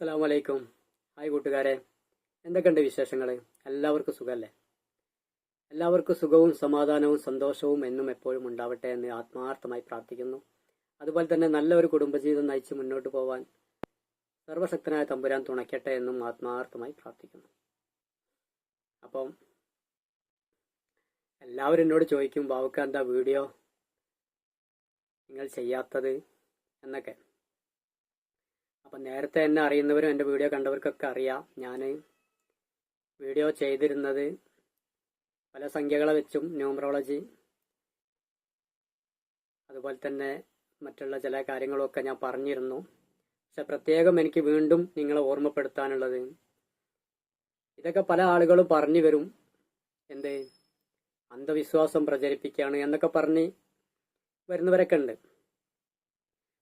അസ്സലാമു വലൈക്കും ഹായ് കൂട്ടുകാരെ. എന്തൊക്കെയുണ്ട് വിശേഷങ്ങൾ എല്ലാവർക്കും സുഖമല്ലേ എല്ലാവർക്കും സുഖവും സമാധാനവും സന്തോഷവും എന്നും എപ്പോഴും ഉണ്ടാവട്ടെ എന്ന് ആത്മാർത്ഥമായി പ്രാർത്ഥിക്കുന്നു. അതുപോലെ തന്നെ നല്ലൊരു കുടുംബജീവിതം നയിച്ച് മുന്നോട്ട് പോവാൻ സർവശക്തനായ തമ്പുരാൻ തുണയ്ക്കട്ടെ എന്നും ആത്മാർത്ഥമായി പ്രാർത്ഥിക്കുന്നു. അപ്പം എല്ലാവരും എന്നോട് ചോദിക്കും ബാബുക്ക എന്താ വീഡിയോ? നിങ്ങൾ ചെയ്യാത്തത്? എന്നൊക്കെ. നേരത്തെ എന്നെ അറിയുന്നവരും എന്റെ വീഡിയോ കണ്ടവർക്കൊക്കെ അറിയാം. ഞാൻ വീഡിയോ ചെയ്തിരുന്നത് പല സംഖ്യകളെ വെച്ചും ന്യൂമറോളജി അതുപോലെ തന്നെ മറ്റുള്ള ചില കാര്യങ്ങളൊക്കെ ഞാൻ പറഞ്ഞിരുന്നു. പക്ഷെ പ്രത്യേകം എനിക്ക് വീണ്ടും നിങ്ങളെ ഓർമ്മപ്പെടുത്താനുള്ളത്. ഇതൊക്കെ പല ആളുകളും പറഞ്ഞു വരും. എന്ത്? അന്ധവിശ്വാസം പ്രചരിപ്പിക്കുകയാണ് എന്നൊക്കെ പറഞ്ഞ് വരുന്നവരൊക്കെ ഉണ്ട്.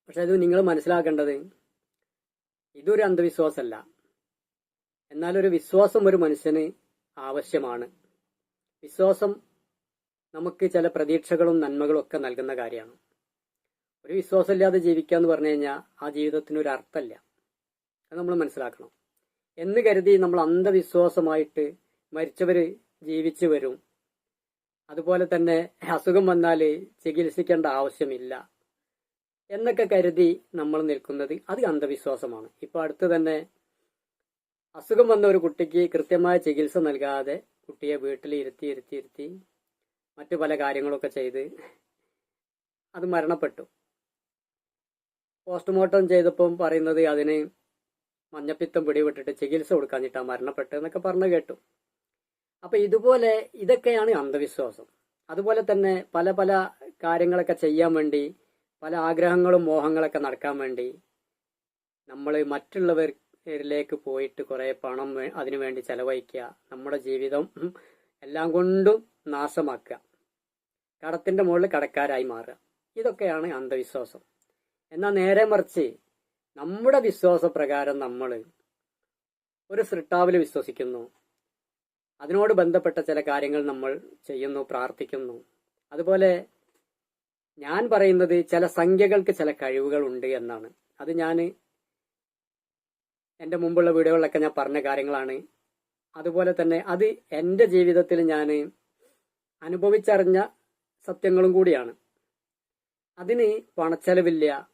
പക്ഷെ അത് നിങ്ങൾ മനസ്സിലാക്കേണ്ടത് ഇതൊരു അന്ധവിശ്വാസമല്ല. എന്നാൽ ഒരു വിശ്വാസം ഒരു മനുഷ്യന് ആവശ്യമാണ്. വിശ്വാസം നമുക്ക് ചില പ്രതീക്ഷകളും നന്മകളും ഒക്കെ നൽകുന്ന കാര്യമാണ്. ഒരു വിശ്വാസമില്ലാതെ ജീവിക്കുക എന്ന് പറഞ്ഞു കഴിഞ്ഞാൽ ആ ജീവിതത്തിന് ഒരു അർത്ഥമല്ല. അത് നമ്മൾ മനസ്സിലാക്കണം. എന്ന് കരുതി നമ്മൾ അന്ധവിശ്വാസമായിട്ട് മരിച്ചവർ ജീവിച്ചു വരും. അതുപോലെ തന്നെ അസുഖം വന്നാൽ ചികിത്സിക്കേണ്ട ആവശ്യമില്ല. എന്നൊക്കെ കരുതി നമ്മൾ നിൽക്കുന്നത് അത് അന്ധവിശ്വാസമാണ്. ഇപ്പൊ അടുത്ത് തന്നെ അസുഖം വന്ന ഒരു കുട്ടിക്ക് കൃത്യമായ ചികിത്സ നൽകാതെ കുട്ടിയെ വീട്ടിൽ ഇരുത്തി ഇരുത്തി ഇരുത്തി മറ്റു പല കാര്യങ്ങളൊക്കെ ചെയ്ത് അത് മരണപ്പെട്ടു. പോസ്റ്റ്മോർട്ടം ചെയ്തപ്പം പറയുന്നത് അതിന് മഞ്ഞപ്പിത്തം പിടിവിട്ടിട്ട് ചികിത്സ കൊടുക്കാഞ്ഞിട്ടാ മരണപ്പെട്ടു എന്നൊക്കെ പറഞ്ഞു കേട്ടു. അപ്പൊ ഇതുപോലെ ഇതൊക്കെയാണ് അന്ധവിശ്വാസം. അതുപോലെ തന്നെ പല പല കാര്യങ്ങളൊക്കെ ചെയ്യാൻ വേണ്ടി പല ആഗ്രഹങ്ങളും മോഹങ്ങളൊക്കെ നടക്കാൻ വേണ്ടി നമ്മൾ മറ്റുള്ളവരിലേക്ക് പോയിട്ട് കുറേ പണം അതിനു വേണ്ടി ചെലവഴിക്കുക നമ്മുടെ ജീവിതം എല്ലാം കൊണ്ടും നാശമാക്കുക കടത്തിന്റെ മുകളിൽ കടക്കാരായി മാറുക. ഇതൊക്കെയാണ് അന്ധവിശ്വാസം. എന്നാൽ നേരെ മറിച്ച് നമ്മുടെ വിശ്വാസപ്രകാരം നമ്മൾ ഒരു സൃഷ്ടാവിൽ വിശ്വസിക്കുന്നു. അതിനോട് ബന്ധപ്പെട്ട ചില കാര്യങ്ങൾ നമ്മൾ ചെയ്യുന്നു പ്രാർത്ഥിക്കുന്നു. അതുപോലെ ഞാൻ പറയുന്നത് ചില സംഖ്യകൾക്ക് ചില കഴിവുകൾ ഉണ്ട് എന്നാണ്. അത് ഞാൻ എന്റെ മുമ്പുള്ള വീഡിയോകളിലൊക്കെ ഞാൻ പറഞ്ഞ കാര്യങ്ങളാണ്. അതുപോലെ തന്നെ അത് എന്റെ ജീവിതത്തിൽ ഞാൻ അനുഭവിച്ചറിഞ്ഞ സത്യങ്ങളും കൂടിയാണ്. അതിന് പണച്ചെലവില്ല.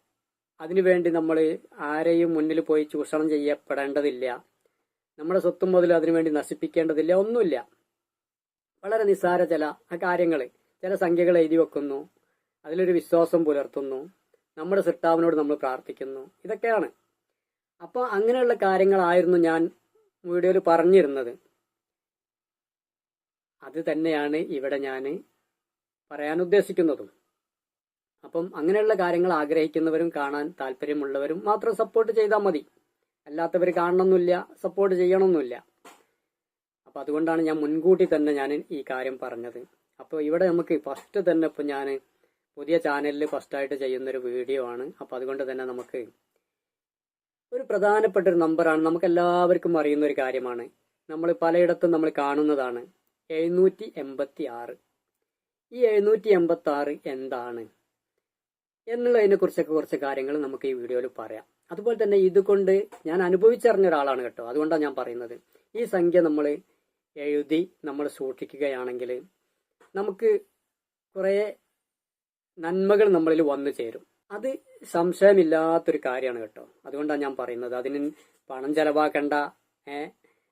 അതിനുവേണ്ടി നമ്മൾ ആരെയും മുന്നിൽ പോയി ചൂഷണം ചെയ്യപ്പെടേണ്ടതില്ല. നമ്മുടെ സ്വത്തും മുതൽ അതിനുവേണ്ടി നശിപ്പിക്കേണ്ടതില്ല. ഒന്നുമില്ല. വളരെ നിസ്സാര ചില കാര്യങ്ങൾ ചില സംഖ്യകൾ എഴുതി വെക്കുന്നു. അതിലൊരു വിശ്വാസം പുലർത്തുന്നു. നമ്മുടെ സിട്ടാവിനോട് നമ്മൾ പ്രാർത്ഥിക്കുന്നു. ഇതൊക്കെയാണ്. അപ്പോൾ അങ്ങനെയുള്ള കാര്യങ്ങളായിരുന്നു ഞാൻ വീഡിയോയിൽ പറഞ്ഞിരുന്നത്. അത് തന്നെയാണ് ഇവിടെ ഞാൻ പറയാൻ ഉദ്ദേശിക്കുന്നതും. അപ്പം അങ്ങനെയുള്ള കാര്യങ്ങൾ ആഗ്രഹിക്കുന്നവരും കാണാൻ താല്പര്യമുള്ളവരും മാത്രം സപ്പോർട്ട് ചെയ്താൽ മതി. അല്ലാത്തവർ കാണണമെന്നില്ല സപ്പോർട്ട് ചെയ്യണമെന്നില്ല അപ്പം അതുകൊണ്ടാണ് ഞാൻ മുൻകൂട്ടി തന്നെ ഞാൻ ഈ കാര്യം പറഞ്ഞത്. അപ്പോൾ ഇവിടെ നമുക്ക് ഫസ്റ്റ് തന്നെ ഇപ്പം ഞാൻ പുതിയ ചാനലിൽ ഫസ്റ്റായിട്ട് ചെയ്യുന്നൊരു വീഡിയോ ആണ്. അപ്പോൾ അതുകൊണ്ട് തന്നെ നമുക്ക് ഒരു പ്രധാനപ്പെട്ട ഒരു നമ്പറാണ് നമുക്ക് എല്ലാവർക്കും അറിയുന്ന ഒരു കാര്യമാണ്. നമ്മൾ പലയിടത്തും നമ്മൾ കാണുന്നതാണ്. എഴുന്നൂറ്റി എൺപത്തി ആറ് ഈ എഴുന്നൂറ്റി എൺപത്തി ആറ് എന്താണ്? എന്നുള്ളതിനെ കുറിച്ചൊക്കെ കുറച്ച് കാര്യങ്ങൾ നമുക്ക് ഈ വീഡിയോയിൽ പറയാം. അതുപോലെ തന്നെ ഇതുകൊണ്ട് ഞാൻ അനുഭവിച്ചറിഞ്ഞ ഒരാളാണ് കേട്ടോ. അതുകൊണ്ടാണ് ഞാൻ പറയുന്നത്. ഈ സംഖ്യ നമ്മൾ എഴുതി നമ്മൾ സൂക്ഷിക്കുകയാണെങ്കിൽ നമുക്ക് കുറേ നന്മകൾ നമ്മളിൽ വന്നു ചേരും. അത് സംശയമില്ലാത്തൊരു കാര്യമാണ് കേട്ടോ. അതുകൊണ്ടാണ് ഞാൻ പറയുന്നത്. അതിന് പണം ചെലവാക്കണ്ട ഏ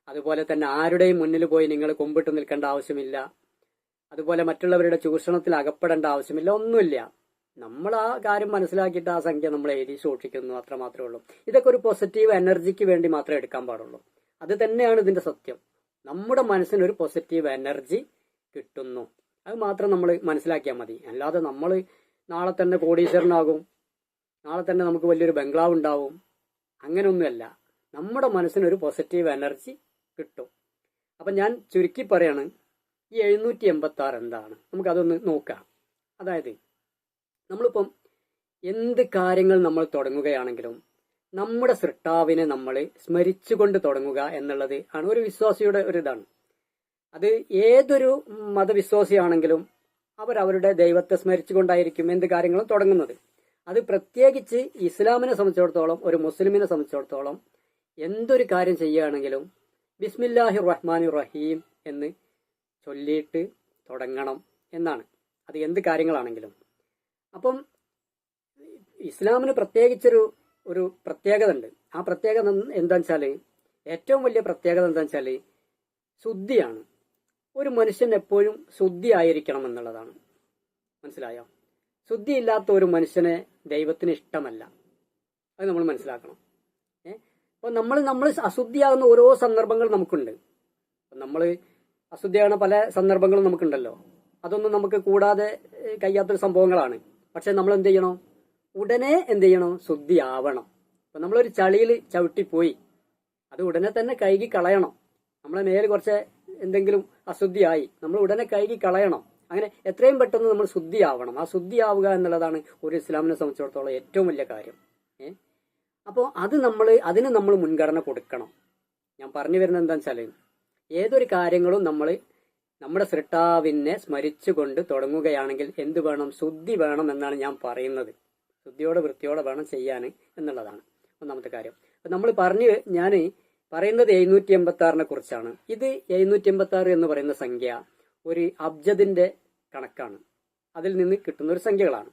അതുപോലെ തന്നെ ആരുടെയും മുന്നിൽ പോയി നിങ്ങൾ കൊമ്പിട്ട് നിൽക്കേണ്ട ആവശ്യമില്ല. അതുപോലെ മറ്റുള്ളവരുടെ ചൂഷണത്തിൽ അകപ്പെടേണ്ട ആവശ്യമില്ല. ഒന്നുമില്ല. നമ്മൾ ആ കാര്യം മനസ്സിലാക്കിയിട്ട് ആ സംഖ്യ നമ്മൾ എഴുതി സൂക്ഷിക്കുന്നു അത്ര മാത്രമേ ഉള്ളൂ. ഇതൊക്കെ ഒരു പോസിറ്റീവ് എനർജിക്ക് വേണ്ടി മാത്രമേ എടുക്കാൻ പാടുള്ളൂ. അത് തന്നെയാണ് ഇതിന്റെ സത്യം. നമ്മുടെ മനസ്സിന് ഒരു പോസിറ്റീവ് എനർജി കിട്ടുന്നു. അത് മാത്രം നമ്മൾ മനസ്സിലാക്കിയാൽ മതി. അല്ലാതെ നമ്മൾ നാളെ തന്നെ കോടീശ്വരനാകും. നാളെ തന്നെ നമുക്ക് വലിയൊരു ബംഗ്ലാവ് ഉണ്ടാവും. അങ്ങനെയൊന്നുമല്ല. നമ്മുടെ മനസ്സിനൊരു പോസിറ്റീവ് എനർജി കിട്ടും. അപ്പം ഞാൻ ചുരുക്കി പറയാണ് ഈ എഴുന്നൂറ്റി എൺപത്തി ആറ് എന്താണ്? നമുക്കതൊന്ന് നോക്കാം. അതായത് നമ്മളിപ്പം എന്ത് കാര്യങ്ങൾ നമ്മൾ തുടങ്ങുകയാണെങ്കിലും നമ്മുടെ സൃഷ്ടാവിനെ നമ്മൾ സ്മരിച്ചുകൊണ്ട് തുടങ്ങുക എന്നുള്ളത് ആണ് ഒരു വിശ്വാസിയുടെ ഒരു ഇതാണ്. അത് ഏതൊരു മതവിശ്വാസിയാണെങ്കിലും അവർ അവരുടെ ദൈവത്തെ സ്മരിച്ചുകൊണ്ടായിരിക്കും എന്ത് കാര്യങ്ങളും തുടങ്ങുന്നത്. അത് പ്രത്യേകിച്ച് ഇസ്ലാമിനെ സംബന്ധിച്ചിടത്തോളം ഒരു മുസ്ലിമിനെ സംബന്ധിച്ചിടത്തോളം എന്തൊരു കാര്യം ചെയ്യുകയാണെങ്കിലും ബിസ്മില്ലാഹി റഹ്മാൻ റഹീം എന്ന് ചൊല്ലിയിട്ട് തുടങ്ങണം എന്നാണ്. അത് എന്ത് കാര്യങ്ങളാണെങ്കിലും. അപ്പം ഇസ്ലാമിന് പ്രത്യേകിച്ചൊരു ഒരു പ്രത്യേകത ഉണ്ട് ആ പ്രത്യേകത എന്താ വെച്ചാൽ ഏറ്റവും വലിയ പ്രത്യേകത എന്താ വെച്ചാൽ ശുദ്ധിയാണ്. ഒരു മനുഷ്യൻ എപ്പോഴും ശുദ്ധി ആയിരിക്കണം എന്നുള്ളതാണ് മനസ്സിലായോ? ശുദ്ധിയില്ലാത്ത ഒരു മനുഷ്യനെ ദൈവത്തിന് ഇഷ്ടമല്ല. അത് നമ്മൾ മനസ്സിലാക്കണം. ഏ? അപ്പോൾ നമ്മൾ നമ്മൾ അശുദ്ധിയാകുന്ന ഓരോ സന്ദർഭങ്ങൾ നമുക്കുണ്ട്. നമ്മൾ അശുദ്ധിയാകുന്ന പല സന്ദർഭങ്ങളും നമുക്കുണ്ടല്ലോ. അതൊന്നും നമുക്ക് കൂടാതെ ഏഹ്, കഴിയാത്തൊരു സംഭവങ്ങളാണ്. പക്ഷെ നമ്മൾ എന്ത് ചെയ്യണം? ഉടനെ എന്ത് ചെയ്യണം? ശുദ്ധിയാവണം. അപ്പൊ നമ്മളൊരു ചളിയിൽ ചവിട്ടിപ്പോയി. അത് ഉടനെ തന്നെ കഴുകി കളയണം. നമ്മളെ മേൽ കുറച്ച് എന്തെങ്കിലും അശുദ്ധിയായി നമ്മൾ ഉടനെ കഴുകി കളയണം. അങ്ങനെ എത്രയും പെട്ടെന്ന് നമ്മൾ ശുദ്ധിയാവണം. ആ ശുദ്ധിയാവുക എന്നുള്ളതാണ് ഒരു ഇസ്ലാമിനെ സംബന്ധിച്ചിടത്തോളം ഏറ്റവും വലിയ കാര്യം. ഏ? അപ്പോൾ അത് നമ്മൾ അതിന് നമ്മൾ മുൻഗണന കൊടുക്കണം. ഞാൻ പറഞ്ഞു വരുന്നത് എന്താണെന്ന് വെച്ചാൽ ഏതൊരു കാര്യങ്ങളും നമ്മൾ നമ്മുടെ സൃഷ്ടാവിനെ സ്മരിച്ചുകൊണ്ട് തുടങ്ങുകയാണെങ്കിൽ എന്ത് വേണം? ശുദ്ധി വേണം എന്നാണ് ഞാൻ പറയുന്നത്. ശുദ്ധിയോടെ വൃത്തിയോടെ വേണം ചെയ്യാൻ എന്നുള്ളതാണ് ഒന്നാമത്തെ കാര്യം. നമ്മൾ പറഞ്ഞു ഞാൻ പറയുന്നത് എഴുന്നൂറ്റി എൺപത്തി ആറിനെ കുറിച്ചാണ്. ഇത് എഴുന്നൂറ്റി എൺപത്തി ആറ് എന്ന് പറയുന്ന സംഖ്യ ഒരു അബ്ജദിന്റെ കണക്കാണ്. അതിൽ നിന്ന് കിട്ടുന്ന ഒരു സംഖ്യകളാണ്.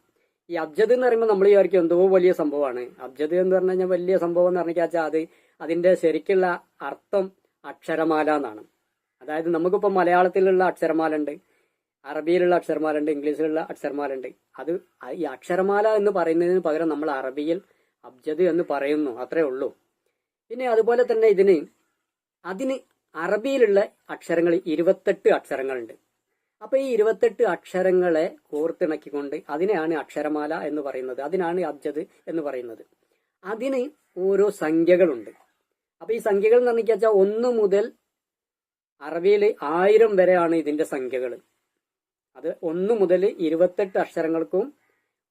ഈ അബ്ജദ് എന്ന് പറയുമ്പോൾ നമ്മൾ വിചാരിക്കും എന്തോ വലിയ സംഭവമാണ്. അബ്ജദ് എന്ന് പറഞ്ഞു കഴിഞ്ഞാൽ വലിയ സംഭവം എന്ന് പറഞ്ഞാൽ അത് അതിന്റെ ശരിക്കുള്ള അർത്ഥം അക്ഷരമാല എന്നാണ്. അതായത് നമുക്കിപ്പോൾ മലയാളത്തിലുള്ള അക്ഷരമാല ഉണ്ട് അറബിയിലുള്ള അക്ഷരമാല ഉണ്ട് ഇംഗ്ലീഷിലുള്ള അക്ഷരമാല ഉണ്ട്. അത് ഈ അക്ഷരമാല എന്ന് പറയുന്നതിന് പകരം നമ്മൾ അറബിയിൽ അബ്ജദ് എന്ന് പറയുന്നു. അത്രേ ഉള്ളൂ. പിന്നെ അതുപോലെ തന്നെ ഇതിന് അതിന് അറബിയിലുള്ള അക്ഷരങ്ങൾ ഇരുപത്തെട്ട് അക്ഷരങ്ങളുണ്ട്. അപ്പൊ ഈ ഇരുപത്തെട്ട് അക്ഷരങ്ങളെ കോർത്തിണക്കിക്കൊണ്ട് അതിനെയാണ് അക്ഷരമാല എന്ന് പറയുന്നത്. അതിനാണ് അബ്ജദ് എന്ന് പറയുന്നത്. അതിന് ഓരോ സംഖ്യകളുണ്ട്. അപ്പൊ ഈ സംഖ്യകൾ എന്ന് പറഞ്ഞാൽ ഒന്ന് മുതൽ അറബിയിൽ ആയിരം വരെയാണ് ഇതിന്റെ സംഖ്യകൾ അത് ഒന്ന് മുതൽ ഇരുപത്തെട്ട് അക്ഷരങ്ങൾക്കും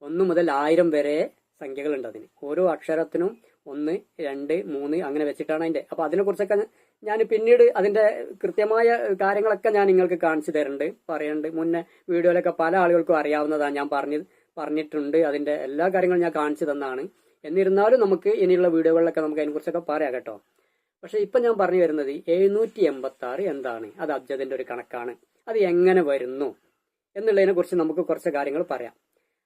ഒന്ന് മുതൽ ആയിരം വരെ സംഖ്യകളുണ്ട് അതിന്. ഓരോ അക്ഷരത്തിനും ഒന്ന് രണ്ട് മൂന്ന് അങ്ങനെ വെച്ചിട്ടാണ് അതിന്റെ. അപ്പൊ അതിനെ കുറിച്ചൊക്കെ ഞാൻ പിന്നീട് അതിന്റെ കൃത്യമായ കാര്യങ്ങളൊക്കെ ഞാൻ നിങ്ങൾക്ക് കാണിച്ചു തരുന്നുണ്ട് പറയുന്നുണ്ട് മുന്നേ വീഡിയോയിലൊക്കെ പല ആളുകൾക്കും അറിയാവുന്നതാണ് ഞാൻ പറഞ്ഞു പറഞ്ഞിട്ടുണ്ട്. അതിന്റെ എല്ലാ കാര്യങ്ങളും ഞാൻ കാണിച്ചു തന്നാണ്. എന്നിരുന്നാലും നമുക്ക് ഇനിയുള്ള വീഡിയോകളിലൊക്കെ നമുക്ക് അതിനെക്കുറിച്ചൊക്കെ പറയാം കേട്ടോ. പക്ഷെ ഇപ്പൊ ഞാൻ പറഞ്ഞു വരുന്നത് എഴുന്നൂറ്റി എൺപത്തി ആറ് എന്താണ്? അത് അബ്ജദിന്റെ ഒരു കണക്കാണ്. അത് എങ്ങനെ വരുന്നു? എന്നുള്ളതിനെ കുറിച്ച് നമുക്ക് കുറച്ച് കാര്യങ്ങൾ പറയാം.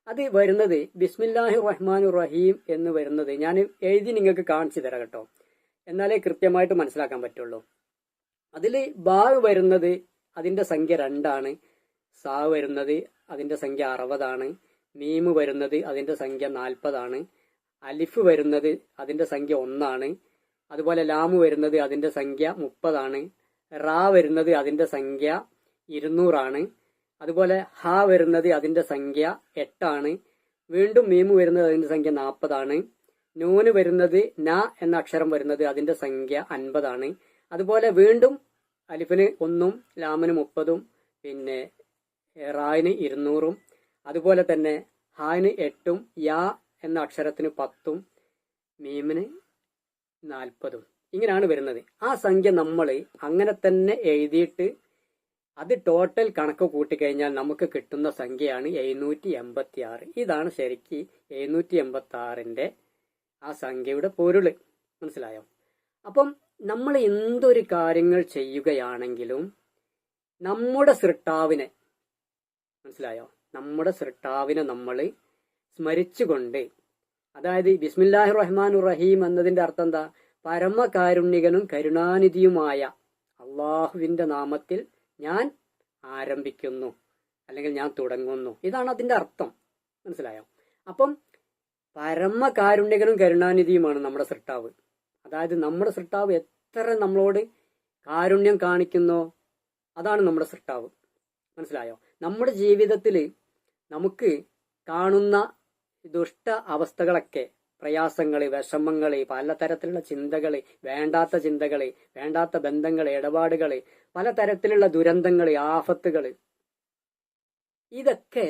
അത് വരുന്നത് ബിസ്മില്ലാഹി റഹ്മാൻ റഹീം എന്ന് വരുന്നത്. ഞാൻ എഴുതി നിങ്ങൾക്ക് കാണിച്ചു തരാം കേട്ടോ. എന്നാലേ കൃത്യമായിട്ട് മനസ്സിലാക്കാൻ പറ്റുള്ളൂ. അതിൽ ബാ വരുന്നത് അതിന്റെ സംഖ്യ രണ്ടാണ്. സാ വരുന്നത് അതിന്റെ സംഖ്യ അറുപതാണ്. മീമ് വരുന്നത് അതിന്റെ സംഖ്യ നാൽപ്പതാണ്. അലിഫ് വരുന്നത് അതിന്റെ സംഖ്യ ഒന്നാണ്. അതുപോലെ ലാമു വരുന്നത് അതിന്റെ സംഖ്യ മുപ്പതാണ്. റാ വരുന്നത് അതിന്റെ സംഖ്യ ഇരുന്നൂറാണ്. അതുപോലെ ഹ വരുന്നത് അതിന്റെ സംഖ്യ എട്ടാണ്. വീണ്ടും മീമു വരുന്നത് അതിന്റെ സംഖ്യ നാൽപ്പതാണ് നൂന് വരുന്നത് ന എന്ന അക്ഷരം വരുന്നത് അതിന്റെ സംഖ്യ അൻപതാണ്. അതുപോലെ വീണ്ടും അലിഫിന് ഒന്നും ലാമിന് മുപ്പതും പിന്നെ റായിന് ഇരുന്നൂറും. അതുപോലെ തന്നെ ഹായിന് എട്ടും യാ എന്ന അക്ഷരത്തിന് പത്തും മീമിന് നാൽപ്പതും. ഇങ്ങനെയാണ് വരുന്നത്. ആ സംഖ്യ നമ്മൾ അങ്ങനെ തന്നെ എഴുതിയിട്ട് അത് ടോട്ടൽ കണക്ക് കൂട്ടിക്കഴിഞ്ഞാൽ നമുക്ക് കിട്ടുന്ന സംഖ്യയാണ് എഴുന്നൂറ്റി എൺപത്തി ആറ് ഇതാണ് ശരിക്ക് എഴുന്നൂറ്റി എൺപത്തി ആറിന്റെ ആ സംഖ്യയുടെ പൊരുൾ. മനസ്സിലായോ? അപ്പം നമ്മൾ എന്തൊരു കാര്യങ്ങൾ ചെയ്യുകയാണെങ്കിലും നമ്മുടെ സൃഷ്ടാവിനെ മനസ്സിലായോ? നമ്മുടെ സൃഷ്ടാവിനെ നമ്മൾ സ്മരിച്ചുകൊണ്ട് അതായത് ബിസ്മില്ലാഹി റഹ്മാൻ റഹീം എന്നതിന്റെ അർത്ഥം എന്താ? പരമകാരുണ്യകനും കരുണാനിധിയുമായ അള്ളാഹുവിന്റെ നാമത്തിൽ ഞാൻ ആരംഭിക്കുന്നു അല്ലെങ്കിൽ ഞാൻ തുടങ്ങുന്നു. ഇതാണ് അതിന്റെ അർത്ഥം. മനസ്സിലായോ? അപ്പം പരമകാരുണ്യകനും കരുണാനിധിയുമാണ് നമ്മുടെ സൃഷ്ടാവ്. അതായത് നമ്മുടെ സൃഷ്ടാവ് എത്ര നമ്മളോട് കാരുണ്യം കാണിക്കുന്നോ അതാണ് നമ്മുടെ സൃഷ്ടാവ്. മനസ്സിലായോ? നമ്മുടെ ജീവിതത്തിൽ നമുക്ക് കാണുന്ന ദുഷ്ട അവസ്ഥകളൊക്കെ പ്രയാസങ്ങൾ വിഷമങ്ങൾ പലതരത്തിലുള്ള ചിന്തകൾ വേണ്ടാത്ത ചിന്തകൾ വേണ്ടാത്ത ബന്ധങ്ങൾ ഇടപാടുകൾ പലതരത്തിലുള്ള ദുരന്തങ്ങൾ ആഫത്തുകൾ ഇതൊക്കെ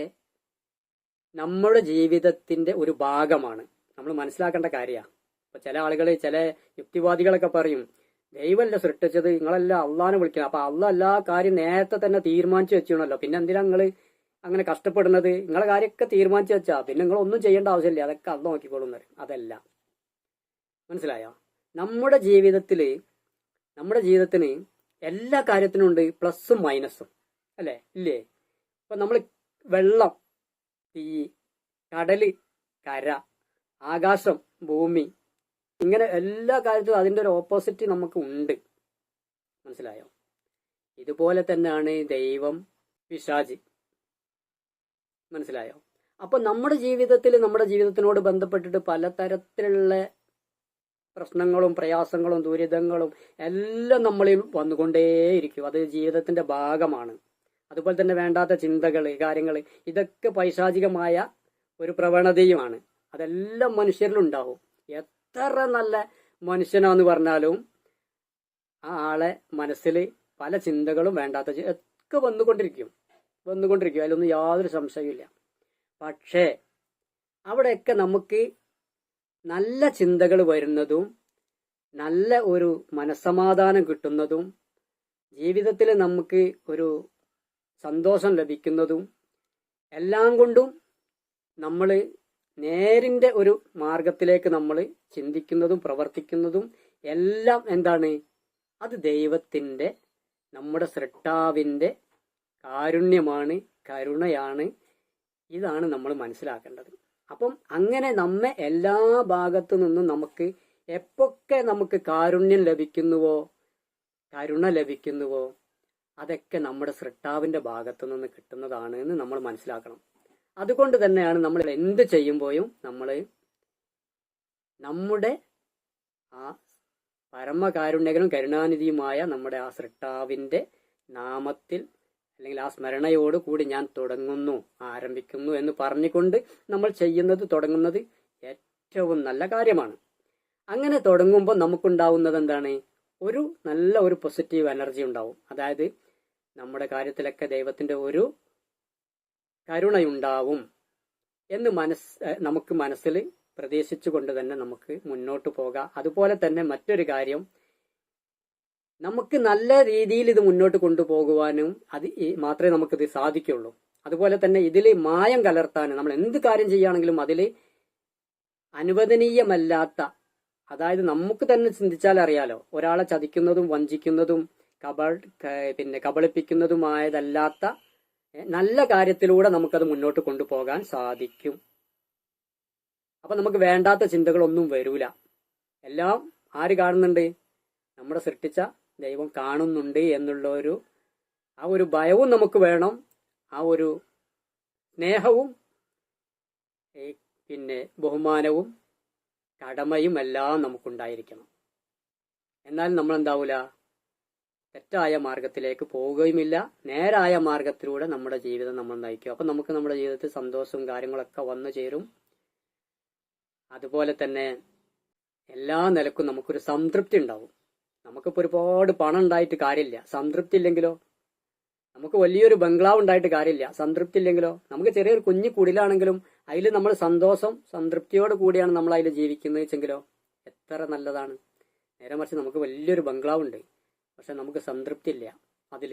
നമ്മുടെ ജീവിതത്തിന്റെ ഒരു ഭാഗമാണ്. നമ്മൾ മനസ്സിലാക്കേണ്ട കാര്യമാണ് ഇപ്പൊ ചില ആളുകൾ ചില യുക്തിവാദികളൊക്കെ പറയും ദൈവമല്ല സൃഷ്ടിച്ചത് നിങ്ങളല്ല അള്ളാനെ വിളിക്കണം. അപ്പൊ അള്ള എല്ലാ കാര്യം നേരത്തെ തന്നെ തീരുമാനിച്ചു വെച്ചിണല്ലോ പിന്നെ എന്തിനാ നിങ്ങൾ അങ്ങനെ കഷ്ടപ്പെടുന്നത്? നിങ്ങളെ കാര്യമൊക്കെ തീരുമാനിച്ചു വെച്ചാ. പിന്നെ നിങ്ങൾ ഒന്നും ചെയ്യേണ്ട ആവശ്യമില്ല. അതൊക്കെ അത് നോക്കിക്കോളും അതല്ല. മനസ്സിലായോ? നമ്മുടെ ജീവിതത്തിൽ നമ്മുടെ ജീവിതത്തിന് എല്ലാ കാര്യത്തിനും ഉണ്ട് പ്ലസും മൈനസും. അല്ലേ? ഇല്ലേ? ഇപ്പൊ നമ്മൾ വെള്ളം തീ കടൽ കര ആകാശം ഭൂമി ഇങ്ങനെ എല്ലാ കാര്യത്തിലും അതിന്റെ ഒരു ഓപ്പോസിറ്റ് നമുക്ക് ഉണ്ട്. മനസ്സിലായോ? ഇതുപോലെ തന്നെയാണ് ദൈവം പിശാജ് മനസ്സിലായോ? അപ്പൊ നമ്മുടെ ജീവിതത്തിൽ നമ്മുടെ ജീവിതത്തിനോട് ബന്ധപ്പെട്ടിട്ട് പലതരത്തിലുള്ള പ്രശ്നങ്ങളും പ്രയാസങ്ങളും ദുരിതങ്ങളും എല്ലാം നമ്മളിൽ വന്നുകൊണ്ടേയിരിക്കും. അത് ജീവിതത്തിന്റെ ഭാഗമാണ്. അതുപോലെ തന്നെ വേണ്ടാത്ത ചിന്തകൾ കാര്യങ്ങൾ ഇതൊക്കെ പൈശാചികമായ ഒരു പ്രവണതയുമാണ്. അതെല്ലാം മനുഷ്യരിലുണ്ടാവും. എത്ര നല്ല മനുഷ്യനാന്ന് പറഞ്ഞാലും ആ ആളെ മനസ്സിൽ പല ചിന്തകളും വേണ്ടാത്ത ഒക്കെ വന്നുകൊണ്ടിരിക്കും. വന്നുകൊണ്ടിരിക്കും. അതിലൊന്നും യാതൊരു സംശയമില്ല പക്ഷേ അവിടെയൊക്കെ നമുക്ക് നല്ല ചിന്തകൾ വരുന്നതും നല്ല ഒരു മനസ്സമാധാനം കിട്ടുന്നതും ജീവിതത്തിൽ നമുക്ക് ഒരു സന്തോഷം ലഭിക്കുന്നതും എല്ലാം കൊണ്ടും നമ്മൾ നേരിന്റെ ഒരു മാർഗത്തിലേക്ക് നമ്മൾ ചിന്തിക്കുന്നതും പ്രവർത്തിക്കുന്നതും എല്ലാം എന്താണ്? അത് ദൈവത്തിന്റെ നമ്മുടെ സൃഷ്ടാവിന്റെ കാരുണ്യമാണ് കരുണയാണ്. ഇതാണ് നമ്മൾ മനസ്സിലാക്കേണ്ടത്. അപ്പം അങ്ങനെ നമ്മെ എല്ലാ ഭാഗത്തു നിന്നും നമുക്ക് എപ്പൊക്കെ നമുക്ക് കാരുണ്യം ലഭിക്കുന്നുവോ കരുണ ലഭിക്കുന്നുവോ അതൊക്കെ നമ്മുടെ സൃഷ്ടാവിന്റെ ഭാഗത്തു നിന്ന് കിട്ടുന്നതാണ് എന്ന് നമ്മൾ മനസ്സിലാക്കണം. അതുകൊണ്ട് തന്നെയാണ് നമ്മൾ എന്ത് ചെയ്യുമ്പോഴും നമ്മൾ നമ്മുടെ ആ പരമകാരുണ്യകനും കരുണാനിധിയുമായ നമ്മുടെ ആ സൃഷ്ടാവിന്റെ നാമത്തിൽ അല്ലെങ്കിൽ ആ സ്മരണയോട് കൂടി ഞാൻ തുടങ്ങുന്നു ആരംഭിക്കുന്നു എന്ന് പറഞ്ഞുകൊണ്ട് നമ്മൾ ചെയ്യുന്നത് തുടങ്ങുന്നത് ഏറ്റവും നല്ല കാര്യമാണ്. അങ്ങനെ തുടങ്ങുമ്പോൾ നമുക്കുണ്ടാവുന്നത് എന്താണ്? ഒരു നല്ല ഒരു പോസിറ്റീവ് എനർജി ഉണ്ടാവും. അതായത് നമ്മുടെ കാര്യത്തിലൊക്കെ ദൈവത്തിന്റെ ഒരു കരുണയുണ്ടാവും എന്ന് മനസ് നമുക്ക് മനസ്സിൽ പ്രതീക്ഷിച്ചുകൊണ്ട് തന്നെ നമുക്ക് മുന്നോട്ട് പോകാം. അതുപോലെ തന്നെ മറ്റൊരു കാര്യം നമുക്ക് നല്ല രീതിയിൽ ഇത് മുന്നോട്ട് കൊണ്ടുപോകുവാനും അത് മാത്രമേ നമുക്കിത് സാധിക്കുള്ളൂ. അതുപോലെ തന്നെ ഇതിൽ മായം കലർത്താനും നമ്മൾ എന്ത് കാര്യം ചെയ്യുകയാണെങ്കിലും അതിൽ അനുവദനീയമല്ലാത്ത അതായത് നമുക്ക് തന്നെ ചിന്തിച്ചാൽ അറിയാലോ ഒരാളെ ചതിക്കുന്നതും വഞ്ചിക്കുന്നതും കബൾ പിന്നെ കബളിപ്പിക്കുന്നതുമായതല്ലാത്ത നല്ല കാര്യത്തിലൂടെ നമുക്കത് മുന്നോട്ട് കൊണ്ടുപോകാൻ സാധിക്കും. അപ്പൊ നമുക്ക് വേണ്ടാത്ത ചിന്തകളൊന്നും വരൂല. എല്ലാം ആര് കാണുന്നുണ്ട്? നമ്മുടെ സൃഷ്ടിച്ച ദൈവം കാണുന്നുണ്ട് എന്നുള്ള ഒരു ആ ഒരു ഭയവും നമുക്ക് വേണം. ആ ഒരു സ്നേഹവും പിന്നെ ബഹുമാനവും കടമയും എല്ലാം നമുക്കുണ്ടായിരിക്കണം. എന്നാൽ നമ്മൾ എന്താവൂല തെറ്റായ മാർഗത്തിലേക്ക് പോവുകയുമില്ല. നേരായ മാർഗത്തിലൂടെ നമ്മുടെ ജീവിതം നമ്മൾ നയിക്കും. അപ്പൊ നമുക്ക് നമ്മുടെ ജീവിതത്തിൽ സന്തോഷവും കാര്യങ്ങളൊക്കെ വന്നു ചേരും. അതുപോലെ തന്നെ എല്ലാ നിലക്കും നമുക്കൊരു സംതൃപ്തി ഉണ്ടാവും. നമുക്കിപ്പോ ഒരുപാട് പണം ഉണ്ടായിട്ട് കാര്യമില്ല. സംതൃപ്തി ഇല്ലെങ്കിലോ നമുക്ക് വലിയൊരു ബംഗ്ലാവ് ഉണ്ടായിട്ട് കാര്യമില്ല. സംതൃപ്തി ഇല്ലെങ്കിലോ നമുക്ക് ചെറിയൊരു കുഞ്ഞു കുടിലാണെങ്കിലും അതിൽ നമ്മൾ സന്തോഷം സംതൃപ്തിയോട് കൂടിയാണ് നമ്മൾ അതിൽ ജീവിക്കുന്നത് വെച്ചെങ്കിലോ? എത്ര നല്ലതാണ്. നേരെ മറിച്ച് നമുക്ക് വലിയൊരു ബംഗ്ലാവ് ഉണ്ട്. പക്ഷെ നമുക്ക് സംതൃപ്തി ഇല്ല അതിൽ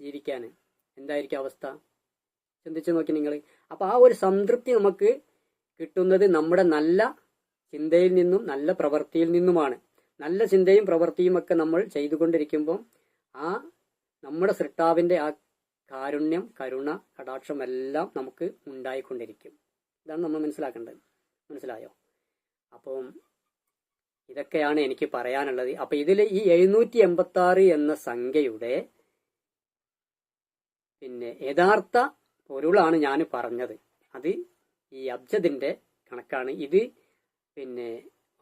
ജീവിക്കാൻ എന്തായിരിക്കും അവസ്ഥ? ചിന്തിച്ചു നോക്കി നിങ്ങൾ അപ്പൊ ആ ഒരു സംതൃപ്തി നമുക്ക് കിട്ടുന്നത് നമ്മുടെ നല്ല ചിന്തയിൽ നിന്നും നല്ല പ്രവൃത്തിയിൽ നിന്നുമാണ്. നല്ല ചിന്തയും പ്രവൃത്തിയും ഒക്കെ നമ്മൾ ചെയ്തുകൊണ്ടിരിക്കുമ്പോൾ ആ നമ്മുടെ സൃഷ്ടാവിന്റെ ആ കാരുണ്യം കരുണ കടാക്ഷം എല്ലാം നമുക്ക് ഉണ്ടായിക്കൊണ്ടിരിക്കും. ഇതാണ് നമ്മൾ മനസ്സിലാക്കേണ്ടത്. മനസ്സിലായോ? അപ്പം ഇതൊക്കെയാണ് എനിക്ക് പറയാനുള്ളത്. അപ്പൊ ഇതിൽ ഈ എഴുന്നൂറ്റി എൺപത്തി എന്ന സംഖ്യയുടെ പിന്നെ യഥാർത്ഥ പൊരുളാണ് ഞാൻ പറഞ്ഞത്. അത് ഈ അബ്ജദിന്റെ കണക്കാണ്. ഇത് പിന്നെ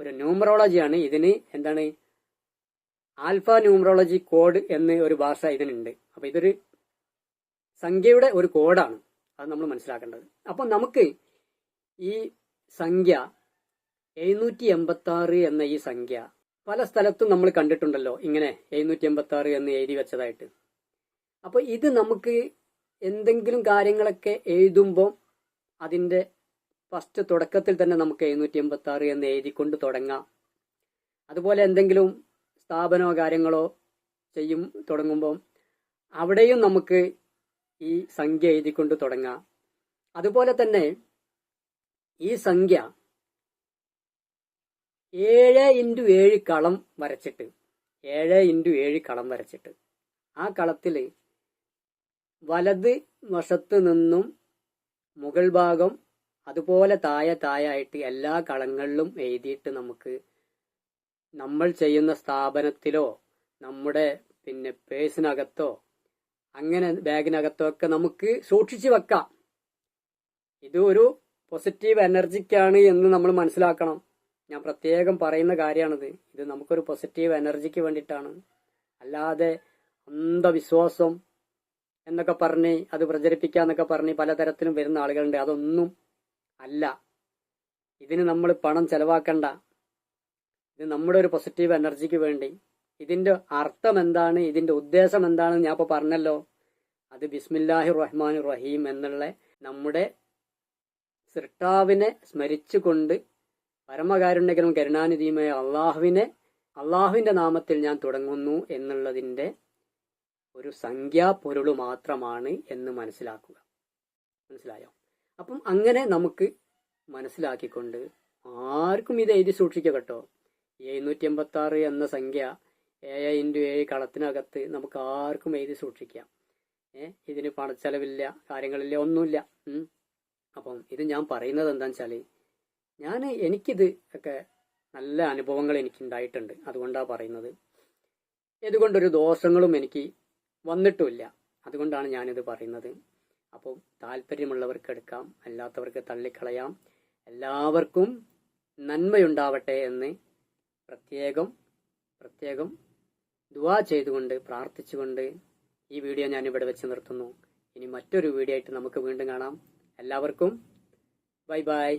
ഒരു ന്യൂമറോളജിയാണ് ഇതിന് എന്താണ്? ആൽഫ ന്യൂമറോളജി കോഡ് എന്ന് ഒരു ഭാഷ ഇതിനുണ്ട്. അപ്പൊ ഇതൊരു സംഖ്യയുടെ ഒരു കോഡാണ് അത് നമ്മൾ മനസ്സിലാക്കേണ്ടത്. അപ്പൊ നമുക്ക് ഈ സംഖ്യ എഴുന്നൂറ്റി എൺപത്തി ആറ് എന്ന ഈ സംഖ്യ പല സ്ഥലത്തും നമ്മൾ കണ്ടിട്ടുണ്ടല്ലോ ഇങ്ങനെ എഴുന്നൂറ്റി എൺപത്തി ആറ് എന്ന് എഴുതി വെച്ചതായിട്ട്. അപ്പൊ ഇത് നമുക്ക് എന്തെങ്കിലും കാര്യങ്ങളൊക്കെ എഴുതുമ്പോൾ അതിന്റെ ഫസ്റ്റ് തുടക്കത്തിൽ തന്നെ നമുക്ക് എഴുന്നൂറ്റി എൺപത്തി ആറ് എന്ന് എഴുതിക്കൊണ്ട് തുടങ്ങാം. അതുപോലെ എന്തെങ്കിലും സ്ഥാപനമോ കാര്യങ്ങളോ ചെയ്യും തുടങ്ങുമ്പോൾ അവിടെയും നമുക്ക് ഈ സംഖ്യ എഴുതിക്കൊണ്ട് തുടങ്ങാം. അതുപോലെ തന്നെ ഈ സംഖ്യ ഏഴ് ഇന്റു ഏഴ് കളം വരച്ചിട്ട് ഏഴ് ഇന്റു ഏഴ് കളം വരച്ചിട്ട് ആ കളത്തിൽ വലത് വശത്ത് നിന്നും മുകൾ ഭാഗം അതുപോലെ തായ താഴായിട്ട് എല്ലാ കളങ്ങളിലും എഴുതിയിട്ട് നമുക്ക് നമ്മൾ ചെയ്യുന്ന സ്ഥാപനത്തിലോ നമ്മുടെ പിന്നെ പേഴ്സിനകത്തോ അങ്ങനെ ബാഗിനകത്തോ ഒക്കെ നമുക്ക് സൂക്ഷിച്ചു വെക്കാം. ഇത് ഒരു പോസിറ്റീവ് എനർജിക്കാണ് എന്ന് നമ്മൾ മനസ്സിലാക്കണം. ഞാൻ പ്രത്യേകം പറയുന്ന കാര്യമാണിത്. ഇത് നമുക്കൊരു പോസിറ്റീവ് എനർജിക്ക് വേണ്ടിയിട്ടാണ്. അല്ലാതെ അന്ധവിശ്വാസം എന്നൊക്കെ പറഞ്ഞ് അത് പ്രചരിപ്പിക്കാന്നൊക്കെ പറഞ്ഞ് പലതരത്തിലും വരുന്ന ആളുകളുണ്ട്. അതൊന്നും അല്ല. ഇതിന് നമ്മൾ പണം ചെലവാക്കണ്ട. ഇത് നമ്മുടെ ഒരു പോസിറ്റീവ് എനർജിക്ക് വേണ്ടി. ഇതിന്റെ അർത്ഥം എന്താണ്? ഇതിന്റെ ഉദ്ദേശം എന്താണെന്ന് ഞാൻ ഇപ്പോൾ പറഞ്ഞല്ലോ. അത് ബിസ്മില്ലാഹി റഹ്മാൻ റഹീം എന്നുള്ള നമ്മുടെ സൃഷ്ടാവിനെ സ്മരിച്ചുകൊണ്ട് പരമകാരുണ്യകരും കരുണാനിധിയുമായ അള്ളാഹുവിനെ അള്ളാഹുവിന്റെ നാമത്തിൽ ഞാൻ തുടങ്ങുന്നു എന്നുള്ളതിന്റെ ഒരു സംഖ്യാ പൊരുൾ മാത്രമാണ് എന്ന് മനസ്സിലാക്കുക. മനസ്സിലായോ? അപ്പം അങ്ങനെ നമുക്ക് മനസ്സിലാക്കിക്കൊണ്ട് ആർക്കും ഇത് എഴുതി സൂക്ഷിക്കുക കേട്ടോ. എഴുന്നൂറ്റി എൺപത്തി ആറ് എന്ന സംഖ്യ ഏഴ് ഇന്റു ഏഴ് കളത്തിനകത്ത് നമുക്ക് ആർക്കും എഴുതി സൂക്ഷിക്കാം. ഏ ഇതിന് പണച്ചെലവില്ല കാര്യങ്ങളില്ല ഒന്നുമില്ല. അപ്പം ഇത് ഞാൻ പറയുന്നത് എന്താണെന്ന് വെച്ചാൽ ഞാൻ എനിക്കിത് ഒക്കെ നല്ല അനുഭവങ്ങൾ എനിക്ക് ഉണ്ടായിട്ടുണ്ട് അതുകൊണ്ടാണ് പറയുന്നത്. ഇതുകൊണ്ടൊരു ദോഷങ്ങളും എനിക്ക് വന്നിട്ടുമില്ല. അതുകൊണ്ടാണ് ഞാനിത് പറയുന്നത്. അപ്പോൾ താല്പര്യമുള്ളവർക്ക് എടുക്കാം അല്ലാത്തവർക്ക് തള്ളിക്കളയാം. എല്ലാവർക്കും നന്മയുണ്ടാവട്ടെ എന്ന് പ്രത്യേകം പ്രത്യേകം ദുവാ ചെയ്തുകൊണ്ട് പ്രാർത്ഥിച്ചുകൊണ്ട് ഈ വീഡിയോ ഞാൻ ഇവിടെ വെച്ച് നിർത്തുന്നു. ഇനി മറ്റൊരു വീഡിയോ ആയിട്ട് നമുക്ക് വീണ്ടും കാണാം. എല്ലാവർക്കും ബൈ ബൈ.